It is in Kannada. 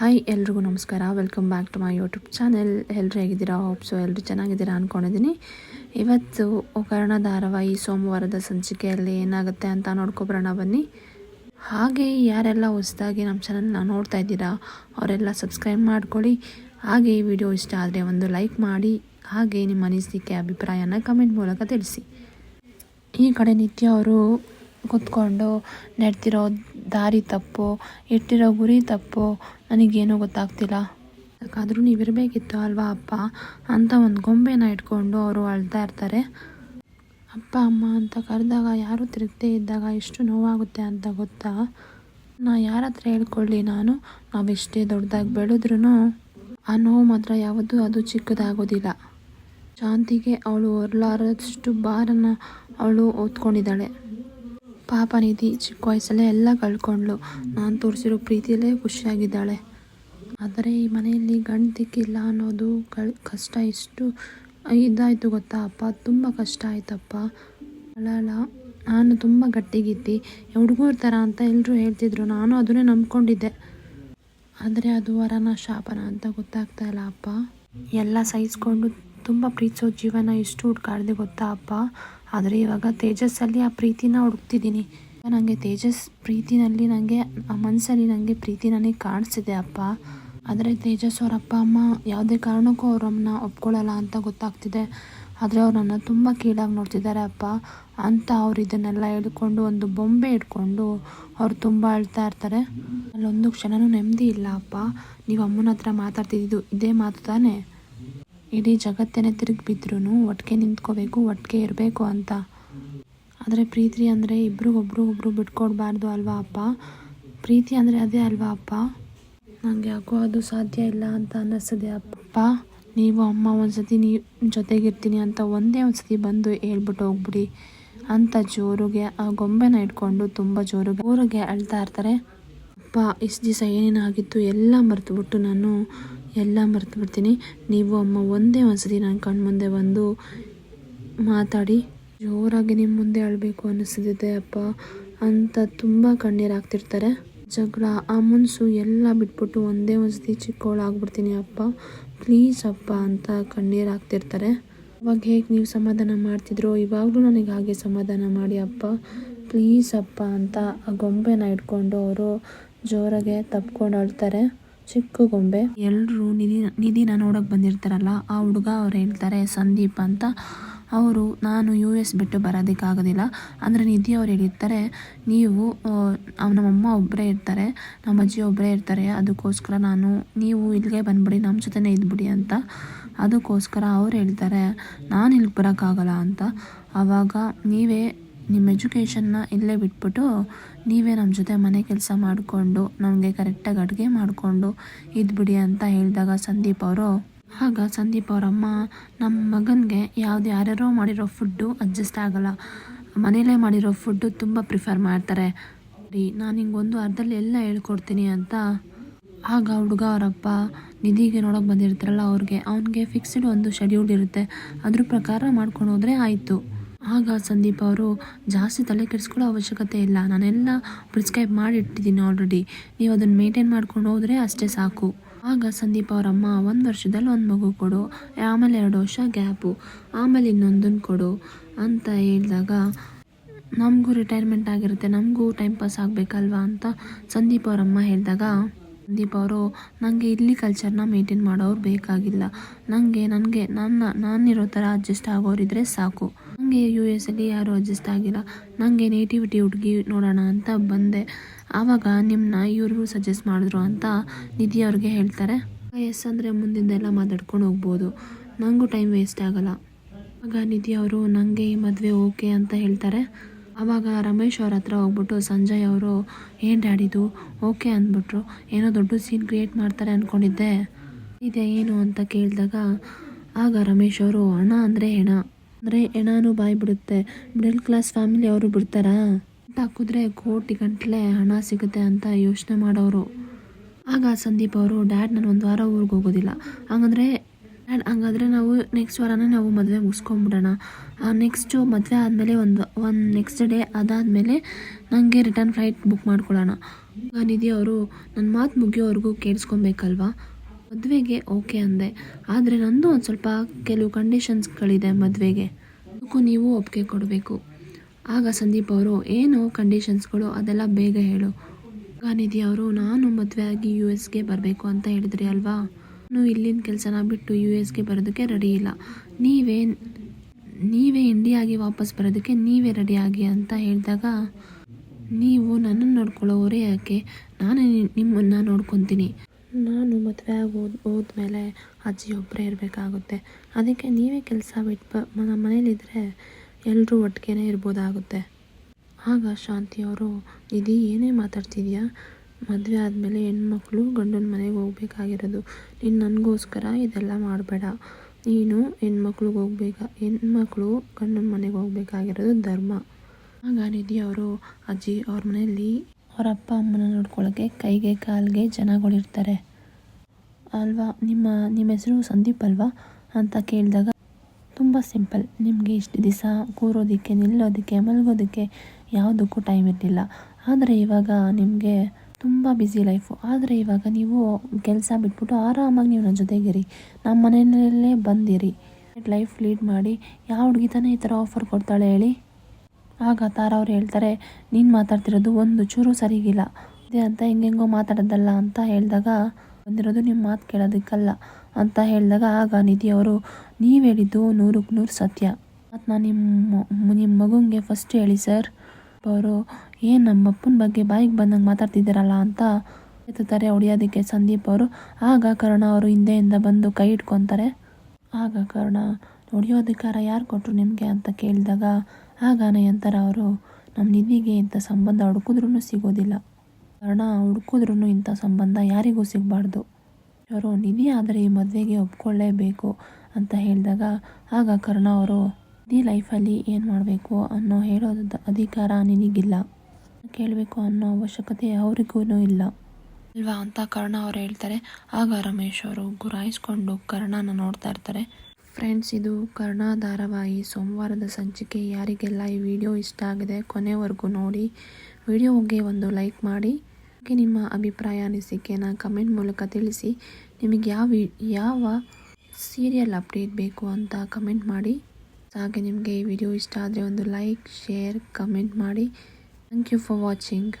ಹಾಯ್ ಎಲ್ರಿಗೂ ನಮಸ್ಕಾರ. Welcome back to my YouTube channel ಎಲ್ಲರೂ ಹೇಗಿದ್ದೀರಾ? ಹೋಪ್ಸು ಎಲ್ಲರೂ ಚೆನ್ನಾಗಿದ್ದೀರಾ ಅಂದ್ಕೊಂಡಿದ್ದೀನಿ ಇವತ್ತು ಕರ್ಣ ಧಾರಾವಾಹಿ ಸೋಮವಾರದ ಸಂಚಿಕೆಯಲ್ಲಿ ಏನಾಗುತ್ತೆ ಅಂತ ನೋಡ್ಕೊಬರೋಣ ಬನ್ನಿ. ಹಾಗೆ ಯಾರೆಲ್ಲ ಹೊಸದಾಗಿ ನಮ್ಮ ಚಾನಲ್ನ ನೋಡ್ತಾ ಇದ್ದೀರಾ, ಅವರೆಲ್ಲ ಸಬ್ಸ್ಕ್ರೈಬ್ ಮಾಡ್ಕೊಳ್ಳಿ. ಹಾಗೆ ಈ ವಿಡಿಯೋ ಇಷ್ಟ ಆದರೆ ಒಂದು ಲೈಕ್ ಮಾಡಿ, ಹಾಗೆ ನಿಮ್ಮ ಅನಿಸಿಕೆ, ಅಭಿಪ್ರಾಯನ ಕಮೆಂಟ್ ಮೂಲಕ ತಿಳಿಸಿ. ಈ ಕಡೆ ನಿತ್ಯ ಅವರು ಕೂತ್ಕೊಂಡು ನೆಡ್ತಿರೋ ದಾರಿ ತಪ್ಪು, ಇಟ್ಟಿರೋ ಗುರಿ ತಪ್ಪು, ನನಗೇನೂ ಗೊತ್ತಾಗ್ತಿಲ್ಲ. ಯಾಕಾದರೂ ನೀವಿರಬೇಕಿತ್ತು ಅಲ್ವಾ ಅಪ್ಪ? ಅಂತ ಒಂದು ಗೊಂಬೆನ ಇಟ್ಕೊಂಡು ಅವರು ಅಳ್ತಾ ಇರ್ತಾರೆ. ಅಪ್ಪ, ಅಮ್ಮ ಅಂತ ಕರೆದಾಗ ಯಾರು ತಿರುಗದೇ ಇದ್ದಾಗ ಎಷ್ಟು ನೋವಾಗುತ್ತೆ ಅಂತ ಗೊತ್ತಾ? ನಾ ಯಾರ ಹತ್ರ ಹೇಳ್ಕೊಳ್ಳಿ ನಾನು? ನಾವೆಷ್ಟೇ ದೊಡ್ಡದಾಗಿ ಬೆಳೆದ್ರೂ ಆ ನೋವು ಮಾತ್ರ ಯಾವತ್ತೂ ಅದು ಚಿಕ್ಕದಾಗೋದಿಲ್ಲ. ಶಾಂತಿಗೆ ಅವಳು ಹೊರಲಾರದಷ್ಟು ಭಾರನ ಅವಳು ಓದ್ಕೊಂಡಿದ್ದಾಳೆ ಪಾಪ ನಿಧಿ ಚಿಕ್ಕ ವಯಸ್ಸಲ್ಲೇ ಎಲ್ಲ ಕಳ್ಕೊಂಡ್ಳು. ನಾನು ತೋರಿಸಿರೋ ಪ್ರೀತಿಯಲ್ಲೇ ಖುಷಿಯಾಗಿದ್ದಾಳೆ. ಆದರೆ ಈ ಮನೆಯಲ್ಲಿ ಗಂಡು ದಿಕ್ಕಿಲ್ಲ ಅನ್ನೋದು ಕಳ್, ಕಷ್ಟ ಇಷ್ಟು ಇದಾಯಿತು ಗೊತ್ತಾ ಅಪ್ಪ? ತುಂಬ ಕಷ್ಟ ಆಯ್ತಪ್ಪ. ಅಲ್ಲ, ನಾನು ತುಂಬ ಗಟ್ಟಿಗಿದ್ದಿ. ಹುಡುಗರ ಥರ ಅಂತ ಎಲ್ಲರೂ ಹೇಳ್ತಿದ್ರು. ನಾನು ಅದನ್ನೇ ನಂಬ್ಕೊಂಡಿದ್ದೆ. ಆದರೆ ಅದು ವರನ ಶಾಪನ ಅಂತ ಗೊತ್ತಾಗ್ತಾ ಇಲ್ಲ ಅಪ್ಪ. ಎಲ್ಲ ಸಹಿಸ್ಕೊಂಡು ತುಂಬ ಪ್ರೀತಿಸೋ ಜೀವನ ಎಷ್ಟು ಹುಡ್ಕಾಡ್ದೆ ಗೊತ್ತಾ ಅಪ್ಪ? ಆದರೆ ಇವಾಗ ತೇಜಸ್ಸಲ್ಲಿ ಆ ಪ್ರೀತಿನ ಹುಡುಕ್ತಿದ್ದೀನಿ. ನನಗೆ ತೇಜಸ್ ಪ್ರೀತಿನಲ್ಲಿ ನನಗೆ ಆ ಮನಸ್ಸಲ್ಲಿ ನನಗೆ ಪ್ರೀತಿ ನನಗೆ ಕಾಣಿಸ್ತಿದೆ ಅಪ್ಪ. ಆದರೆ ತೇಜಸ್ ಅವ್ರ ಅಪ್ಪ ಅಮ್ಮ ಯಾವುದೇ ಕಾರಣಕ್ಕೂ ಅವ್ರಮ್ಮನ್ನ ಒಪ್ಕೊಳ್ಳಲ್ಲ ಅಂತ ಗೊತ್ತಾಗ್ತಿದೆ. ಆದರೆ ಅವ್ರು ನನ್ನ ತುಂಬ ಕೀಳಾಗಿ ನೋಡ್ತಿದ್ದಾರೆ ಅಪ್ಪ. ಅಂತ ಅವ್ರು ಇದನ್ನೆಲ್ಲ ಹೇಳ್ಕೊಂಡು ಒಂದು ಬೊಂಬೆ ಇಟ್ಕೊಂಡು ಅವ್ರು ತುಂಬ ಅಳ್ತಾ ಇರ್ತಾರೆ. ಅಲ್ಲೊಂದು ಕ್ಷಣನೂ ನೆಮ್ಮದಿ ಇಲ್ಲ ಅಪ್ಪ. ನೀವು ಅಮ್ಮನ ಹತ್ರ ಮಾತಾಡ್ತಿದ್ದು ಇದೇ ಮಾತು ತಾನೇ? ಇಡೀ ಜಗತ್ತೇನೆ ತಿರುಗಿ ಬಿದ್ರೂ ಒಟ್ಟಿಗೆ ನಿಂತ್ಕೋಬೇಕು, ಒಟ್ಟಿಗೆ ಇರಬೇಕು ಅಂತ. ಆದರೆ ಪ್ರೀತಿ ಅಂದರೆ ಇಬ್ರಿಗೊಬ್ರು ಒಬ್ಬರು ಬಿಟ್ಕೊಡ್ಬಾರ್ದು ಅಲ್ವಾ ಅಪ್ಪ? ಪ್ರೀತಿ ಅಂದರೆ ಅದೇ ಅಲ್ವಾ ಅಪ್ಪ? ನನಗೆ ಯಾಕೋ ಅದು ಸಾಧ್ಯ ಇಲ್ಲ ಅಂತ ಅನ್ನಿಸ್ತದೆ ಅಪ್ಪ. ನೀವು ಅಮ್ಮ ಒಂದು ಸತಿ ನೀವು ಜೊತೆಗಿರ್ತೀನಿ ಅಂತ ಒಂದೇ ಒಂದು ಸತಿ ಬಂದು ಹೇಳ್ಬಿಟ್ಟು ಹೋಗ್ಬಿಡಿ. ಅಂತ ಜೋರಿಗೆ ಆ ಗೊಂಬೆನ ಇಟ್ಕೊಂಡು ತುಂಬ ಜೋರಿಗೆ ಊರಿಗೆ ಅಳ್ತಾ ಇರ್ತಾರೆ. ಅಪ್ಪ, ಇಷ್ಟು ದಿವಸ ಏನೇನಾಗಿತ್ತು ಎಲ್ಲ ಮರೆತುಬಿಟ್ಟು ನಾನು ಎಲ್ಲ ಮರೆತು ಬಿಡ್ತೀನಿ ನೀವು ಅಮ್ಮ ಒಂದೇ ಒಂದ್ಸತಿ ನನ್ನ ಕಣ್ಣು ಮುಂದೆ ಬಂದು ಮಾತಾಡಿ. ಜೋರಾಗಿ ನಿಮ್ಮ ಮುಂದೆ ಅಳಬೇಕು ಅನ್ನಿಸ್ತಿದೆ ಅಪ್ಪ. ಅಂತ ತುಂಬ ಕಣ್ಣೀರು ಹಾಕ್ತಿರ್ತಾರೆ. ಜಗಳ ಆ ಮುನ್ಸು ಎಲ್ಲ ಬಿಟ್ಬಿಟ್ಟು ಒಂದೇ ಒಂದ್ಸತಿ ಚಿಕ್ಕವಳಾಗ್ಬಿಡ್ತೀನಿ ಅಪ್ಪ. ಪ್ಲೀಸ್ ಅಪ್ಪ ಅಂತ ಕಣ್ಣೀರು ಹಾಕ್ತಿರ್ತಾರೆ. ಅವಾಗ ಹೇಗೆ ನೀವು ಸಮಾಧಾನ ಮಾಡ್ತಿದ್ರು? ಇವಾಗಲೂ ನನಗೆ ಹಾಗೆ ಸಮಾಧಾನ ಮಾಡಿ ಅಪ್ಪ. ಪ್ಲೀಸ್ ಅಪ್ಪ ಅಂತ ಆ ಗೊಂಬೆನ ಇಟ್ಕೊಂಡು ಅವರು ಜೋರಾಗೆ ತಪ್ಕೊಂಡು ಅಳ್ತಾರೆ. ಚಿಕ್ಕ ಗೊಂಬೆ. ಎಲ್ಲರೂ ನಿಧಿ, ನಿಧಿನ ನೋಡೋಕೆ ಬಂದಿರ್ತಾರಲ್ಲ, ಆ ಹುಡುಗ ಅವ್ರು ಹೇಳ್ತಾರೆ, ಸಂದೀಪ್ ಅಂತ. ಅವರು, ನಾನು ಯು ಎಸ್ ಬಿಟ್ಟು ಬರೋದಕ್ಕಾಗೋದಿಲ್ಲ. ಅಂದರೆ ನಿಧಿ ಅವ್ರು ಹೇಳಿರ್ತಾರೆ, ನೀವು ನಮ್ಮಮ್ಮ ಒಬ್ಬರೇ ಇರ್ತಾರೆ, ನಮ್ಮ ಅಜ್ಜಿ ಒಬ್ಬರೇ ಇರ್ತಾರೆ, ಅದಕ್ಕೋಸ್ಕರ ನಾನು, ನೀವು ಇಲ್ಲಿಗೆ ಬಂದ್ಬಿಡಿ ನಮ್ಮ ಜೊತೆನೇ ಇದ್ಬಿಡಿ ಅಂತ. ಅದಕ್ಕೋಸ್ಕರ ಅವ್ರು ಹೇಳ್ತಾರೆ, ನಾನು ಇಲ್ಲಿಗೆ ಬರೋಕ್ಕಾಗಲ್ಲ ಅಂತ. ಆವಾಗ ನೀವೇ ನಿಮ್ಮ ಎಜುಕೇಷನ್ನ ಇಲ್ಲೇ ಬಿಟ್ಬಿಟ್ಟು ನೀವೇ ನಮ್ಮ ಜೊತೆ ಮನೆ ಕೆಲಸ ಮಾಡಿಕೊಂಡು, ನಮಗೆ ಕರೆಕ್ಟಾಗಿ ಅಡುಗೆ ಮಾಡಿಕೊಂಡು ಇದ್ಬಿಡಿ ಅಂತ ಹೇಳಿದಾಗ ಸಂದೀಪ್ ಅವರು, ಆಗ ಸಂದೀಪ್ ಅವರಮ್ಮ ನಮ್ಮ ಮಗನಿಗೆ ಯಾವ್ದು ಯಾರ್ಯಾರೋ ಮಾಡಿರೋ ಫುಡ್ಡು ಅಡ್ಜಸ್ಟ್ ಆಗಲ್ಲ. ಮನೇಲೇ ಮಾಡಿರೋ ಫುಡ್ಡು ತುಂಬ ಪ್ರಿಫರ್ ಮಾಡ್ತಾರೆ. ರೀ, ನಾನು ಹಿಂಗೊಂದು ಅರ್ಧಲ್ಲಿ ಎಲ್ಲ ಹೇಳ್ಕೊಡ್ತೀನಿ ಅಂತ. ಆಗ ಹುಡುಗ ಅವರಪ್ಪ ನಿಧಿಗೆ ನೋಡೋಕೆ ಬಂದಿರ್ತಾರಲ್ಲ ಅವ್ರಿಗೆ, ಅವನಿಗೆ ಫಿಕ್ಸ್ಡ್ ಒಂದು ಶೆಡ್ಯೂಲ್ ಇರುತ್ತೆ. ಅದ್ರ ಪ್ರಕಾರ ಮಾಡ್ಕೊಂಡು ಹೋದರೆ ಆಯಿತು. ಆಗ ಸಂದೀಪ್ ಅವರು ಜಾಸ್ತಿ ತಲೆ ಕೆಡಿಸ್ಕೊಳ್ಳೋ ಅವಶ್ಯಕತೆ ಇಲ್ಲ. ನಾನೆಲ್ಲ ಪ್ರಿಸ್ಕ್ರೈಬ್ ಮಾಡಿ ಇಟ್ಟಿದ್ದೀನಿ ಆಲ್ರೆಡಿ ನೀವು ಅದನ್ನು ಮೇಂಟೈನ್ ಮಾಡ್ಕೊಂಡು ಹೋದರೆ ಅಷ್ಟೇ ಸಾಕು. ಆಗ ಸಂದೀಪ್ ಅವರಮ್ಮ ಒಂದು ವರ್ಷದಲ್ಲಿ ಒಂದು ಮಗು ಕೊಡು, ಆಮೇಲೆ ಎರಡು ವರ್ಷ ಗ್ಯಾಪು, ಆಮೇಲೆ ಇನ್ನೊಂದನ್ನು ಕೊಡು ಅಂತ ಹೇಳಿದಾಗ ನಮಗೂ ರಿಟೈರ್ಮೆಂಟ್ ಆಗಿರುತ್ತೆ, ನಮಗೂ ಟೈಮ್ ಪಾಸ್ ಆಗಬೇಕಲ್ವಾ ಅಂತ ಸಂದೀಪ್ ಅವರಮ್ಮ ಹೇಳಿದಾಗ ಸಂದೀಪ್ ಅವರು ನನಗೆ ಇಲ್ಲಿ ಕಲ್ಚರ್ನ ಮೇಂಟೈನ್ ಮಾಡೋರು ಬೇಕಾಗಿಲ್ಲ. ನನಗೆ ನನಗೆ, ನನ್ನ, ನಾನಿರೋ ಥರ ಅಡ್ಜಸ್ಟ್ ಆಗೋರಿದ್ರೆ ಸಾಕು. ನನಗೆ ಯು ಎಸ್ ಅಲ್ಲಿ ಯಾರೂ ಅಡ್ಜಸ್ಟ್ ಆಗಿಲ್ಲ. ನನಗೆ ನೇಟಿವಿಟಿ ಹುಡುಗಿ ನೋಡೋಣ ಅಂತ ಬಂದೆ. ಆವಾಗ ನಿಮ್ಮನ್ನ ಇವರು ಸಜೆಸ್ಟ್ ಮಾಡಿದ್ರು ಅಂತ ನಿಧಿ ಅವ್ರಿಗೆ ಹೇಳ್ತಾರೆ. ಎಸ್ ಅಂದರೆ ಮುಂದಿಂದೆಲ್ಲ ಮಾತಾಡ್ಕೊಂಡು ಹೋಗ್ಬೋದು. ನನಗೂ ಟೈಮ್ ವೇಸ್ಟ್ ಆಗಲ್ಲ. ಆಗ ನಿಧಿ ಅವರು ನನಗೆ ಈ ಮದುವೆ ಓಕೆ ಅಂತ ಹೇಳ್ತಾರೆ. ಆವಾಗ ರಮೇಶ್ ಅವ್ರ ಹತ್ರ ಹೋಗ್ಬಿಟ್ಟು ಸಂಜಯ್ ಅವರು, ಏನು ಡ್ಯಾಡಿದು ಓಕೆ ಅಂದ್ಬಿಟ್ರು. ಏನೋ ದೊಡ್ಡ ಸೀನ್ ಕ್ರಿಯೇಟ್ ಮಾಡ್ತಾರೆ ಅಂದ್ಕೊಂಡಿದ್ದೆ ಇದೆ ಏನು ಅಂತ ಕೇಳಿದಾಗ, ಆಗ ರಮೇಶ್ ಅವರು ಹಣ ಅಂದರೆ ಹೆಣ. ಅಂದರೆ ಹೆಣನೂ ಬಾಯಿ ಬಿಡುತ್ತೆ. ಮಿಡಲ್ ಕ್ಲಾಸ್ ಫ್ಯಾಮಿಲಿ ಅವರು ಬಿಡ್ತಾರಾ? ಹಾಕಿದ್ರೆ ಕೋಟಿ ಗಂಟಲೆ ಹಣ ಸಿಗುತ್ತೆ ಅಂತ ಯೋಚನೆ ಮಾಡೋರು. ಆಗ ಸಂದೀಪ್ ಅವರು ಡ್ಯಾಡ್ ನಾನು ಒಂದು ವಾರ ಊರಿಗೆ ಹೋಗೋದಿಲ್ಲ. ಹಂಗಂದ್ರೆ ಡ್ಯಾಡ್ ಹಂಗಾದ್ರೆ ನಾವು ನೆಕ್ಸ್ಟ್ ವಾರನೇ ನಾವು ಮದುವೆ ಮುಗಿಸ್ಕೊಂಬಿಡೋಣ. ನೆಕ್ಸ್ಟು ಮದುವೆ ಆದಮೇಲೆ ಒಂದು ಒಂದು ನೆಕ್ಸ್ಟ್ ಡೇ ಅದಾದಮೇಲೆ ನನಗೆ ರಿಟರ್ನ್ ಫ್ಲೈಟ್ ಬುಕ್ ಮಾಡ್ಕೊಳ್ಳೋಣ ನಿಧಿ ಅವರು ನನ್ನ ಮಾತು ಮುಗಿಯೋವರೆಗೂ ಕೇಳಿಸ್ಕೊಬೇಕಲ್ವಾ? ಮದುವೆಗೆ ಓಕೆ ಅಂದೆ. ಆದರೆ ನಂದು ಒಂದು ಸ್ವಲ್ಪ ಕೆಲವು ಕಂಡೀಷನ್ಸ್ಗಳಿದೆ ಮದುವೆಗೆ. ಅದಕ್ಕೂ ನೀವು ಒಪ್ಪಿಗೆ ಕೊಡಬೇಕು. ಆಗ ಸಂದೀಪ್ ಅವರು, ಏನು ಕಂಡೀಷನ್ಸ್ಗಳು ಅದೆಲ್ಲ ಬೇಗ ಹೇಳು. ಗಾನಿಧಿ ನಿಧಿ ಅವರು, ನಾನು ಮದುವೆ ಆಗಿ ಯು ಎಸ್ಗೆ ಬರಬೇಕು ಅಂತ ಹೇಳಿದ್ರಿ ಅಲ್ವಾ? ನಾನು ಇಲ್ಲಿನ ಕೆಲಸನ ಬಿಟ್ಟು ಯು ಎಸ್ಗೆ ಬರೋದಕ್ಕೆ ರೆಡಿ ಇಲ್ಲ. ನೀವೇ ನೀವೇ ಇಂಡಿಯಾಗೆ ವಾಪಸ್ ಬರೋದಕ್ಕೆ ನೀವೇ ರೆಡಿ ಆಗಿ ಅಂತ ಹೇಳಿದಾಗ, ನೀವು ನನ್ನನ್ನು ನೋಡ್ಕೊಳ್ಳೋರೇ ಯಾಕೆ? ನಾನು ನಿಮ್ಮನ್ನು ನೋಡ್ಕೊತೀನಿ. ನಾನು ಮದುವೆ ಆಗಿ ಹೋದ, ಹೋದ್ಮೇಲೆ ಅಜ್ಜಿ ಒಬ್ಬರೇ ಇರಬೇಕಾಗುತ್ತೆ. ಅದಕ್ಕೆ ನೀವೇ ಕೆಲಸ ಬಿಟ್ಟು ನಮ್ಮ ಮನೇಲಿದ್ದರೆ ಎಲ್ಲರೂ ಒಟ್ಟಿಗೆ ಇರ್ಬೋದಾಗುತ್ತೆ. ಆಗ ಶಾಂತಿಯವರು ನಿಧಿ ಏನೇ ಮಾತಾಡ್ತಿದ್ಯಾ? ಮದುವೆ ಆದಮೇಲೆ ಹೆಣ್ಮಕ್ಳು ಗಂಡನ ಮನೆಗೆ ಹೋಗ್ಬೇಕಾಗಿರೋದು. ನೀನು ನನಗೋಸ್ಕರ ಇದೆಲ್ಲ ಮಾಡಬೇಡ. ನೀನು ಹೆಣ್ಮಕ್ಳಿಗೆ ಹೋಗ್ಬೇಕ, ಹೆಣ್ಮಕ್ಳು ಗಂಡನ ಮನೆಗೆ ಹೋಗ್ಬೇಕಾಗಿರೋದು ಧರ್ಮ. ಆಗ ನಿಧಿ ಅವರು, ಅಜ್ಜಿ, ಅವ್ರ ಮನೆಯಲ್ಲಿ ಅವ್ರ ಅಪ್ಪ ಅಮ್ಮನ ನೋಡ್ಕೊಳ್ಳೋಕ್ಕೆ ಕೈಗೆ, ಕಾಲಿಗೆ ಜನಗಳಿರ್ತಾರೆ. ಅಲ್ವಾ? ನಿಮ್ಮ ನಿಮ್ಮ ಹೆಸರು ಸಂದೀಪ್ ಅಲ್ವಾ? ಅಂತ ಕೇಳಿದಾಗ, ತುಂಬ ಸಿಂಪಲ್. ನಿಮಗೆ ಇಷ್ಟು ದಿವಸ ಕೂರೋದಕ್ಕೆ, ನಿಲ್ಲೋದಕ್ಕೆ, ಮಲಗೋದಕ್ಕೆ ಯಾವುದಕ್ಕೂ ಟೈಮ್ ಇರಲಿಲ್ಲ. ಆದರೆ ಇವಾಗ ನಿಮಗೆ ತುಂಬ ಬ್ಯುಸಿ ಲೈಫು ಆದರೆ ಇವಾಗ ನೀವು ಕೆಲಸ ಬಿಟ್ಬಿಟ್ಟು ಆರಾಮಾಗಿ ನೀವು ನನ್ನ ಜೊತೆಗಿರಿ. ನಮ್ಮ ಮನೆಯಲ್ಲೇ ಬಂದಿರಿ. ಲೈಫ್ ಲೀಡ್ ಮಾಡಿ, ಯಾವ ಹುಡುಗಿ ತಾನೇ ಈ ಥರ ಆಫರ್ ಕೊಡ್ತಾಳೆ ಹೇಳಿ? ಆಗ ತಾರ ಅವ್ರು ಹೇಳ್ತಾರೆ, ನೀನು ಮಾತಾಡ್ತಿರೋದು ಒಂದು ಚೂರು ಸರಿಗಿಲ್ಲ. ಇದೆ ಅಂತ ಹೆಂಗೆಂಗೋ ಮಾತಾಡೋದಲ್ಲ ಅಂತ ಹೇಳಿದಾಗ, ಬಂದಿರೋದು ನಿಮ್ಮ ಮಾತು ಕೇಳೋದಕ್ಕಲ್ಲ ಅಂತ ಹೇಳಿದಾಗ ಆಗ ನಿಧಿಯವರು ನೀವು ಹೇಳಿದ್ದು ನೂರಕ್ಕೆ ನೂರು ಸತ್ಯ. ಮತ್ತು ನಾನು ನಿಮ್ಮ ನಿಮ್ಮ ಮಗುಂಗೆ ಫಸ್ಟ್ ಹೇಳಿ ಸರ್. ಅವರು, ಏನು ನಮ್ಮ ಅಪ್ಪನ ಬಗ್ಗೆ ಬಾಯಿಗೆ ಬಂದಂಗೆ ಮಾತಾಡ್ತಿದ್ದೀರಲ್ಲ ಅಂತ ಎತ್ತುತ್ತಾರೆ ಹೊಡೆಯೋದಕ್ಕೆ ಸಂದೀಪ್ ಅವರು. ಆಗ ಕರ್ಣ ಅವರು ಹಿಂದೆಯಿಂದ ಬಂದು ಕೈ ಇಟ್ಕೊತಾರೆ ಆಗ ಕರ್ಣ ಹೊಡಿಯೋದಕ್ಕಾರ ಯಾರು ಕೊಟ್ಟರು ನಿಮಗೆ? ಅಂತ ಕೇಳಿದಾಗ ಆಗ ನಯಂತರ ಅವರು. ನಮ್ಮ ನಿಧಿಗೆ ಇಂಥ ಸಂಬಂಧ ಹುಡುಕಿದ್ರೂ ಸಿಗೋದಿಲ್ಲ. ಕಾರಣ ಹುಡುಕಿದ್ರೂ ಇಂಥ ಸಂಬಂಧ ಯಾರಿಗೂ ಸಿಗಬಾರ್ದು. ಅವರು ನಿಧಿ ಆದರೆ ಈ ಮದುವೆಗೆ ಒಪ್ಕೊಳ್ಳೇಬೇಕು ಅಂತ ಹೇಳಿದಾಗ, ಆಗ ಕರ್ಣ ಅವರು, ನಿಧಿ ಲೈಫಲ್ಲಿ ಏನು ಮಾಡಬೇಕು ಅನ್ನೋ ಹೇಳೋದ ಅಧಿಕಾರ ನಿನಗಿಲ್ಲ. ಕೇಳಬೇಕು ಅನ್ನೋ ಅವಶ್ಯಕತೆ ಅವ್ರಿಗೂ ಇಲ್ಲ. ಅಲ್ವಾ ಅಂತ ಕರ್ಣ ಅವರು ಹೇಳ್ತಾರೆ. ಆಗ ರಮೇಶ್ ಅವರು ಗುರಾಯಿಸ್ಕೊಂಡು ಕರ್ಣನ ನೋಡ್ತಾ ಇರ್ತಾರೆ. ಫ್ರೆಂಡ್ಸ್, ಇದು ಕರ್ಣ ಧಾರಾವಾಹಿ ಸೋಮವಾರದ ಸಂಚಿಕೆ. ಯಾರಿಗೆಲ್ಲ ಈ ವಿಡಿಯೋ ಇಷ್ಟ ಆಗಿದೆ ಕೊನೆವರೆಗೂ ನೋಡಿ. ವಿಡಿಯೋಗೆ ಒಂದು ಲೈಕ್ ಮಾಡಿ. ಹಾಗೆ ನಿಮ್ಮ ಅಭಿಪ್ರಾಯ, ಅನಿಸಿಕೆನ ಕಮೆಂಟ್ ಮೂಲಕ ತಿಳಿಸಿ. ನಿಮಗೆ ಯಾವ ಯಾವ ಸೀರಿಯಲ್ ಅಪ್ಡೇಟ್ ಬೇಕು ಅಂತ ಕಮೆಂಟ್ ಮಾಡಿ. ಹಾಗೆ ನಿಮಗೆ ಈ ವಿಡಿಯೋ ಇಷ್ಟ ಆದರೆ ಒಂದು ಲೈಕ್, ಶೇರ್, ಕಮೆಂಟ್ ಮಾಡಿ. Thank you for watching.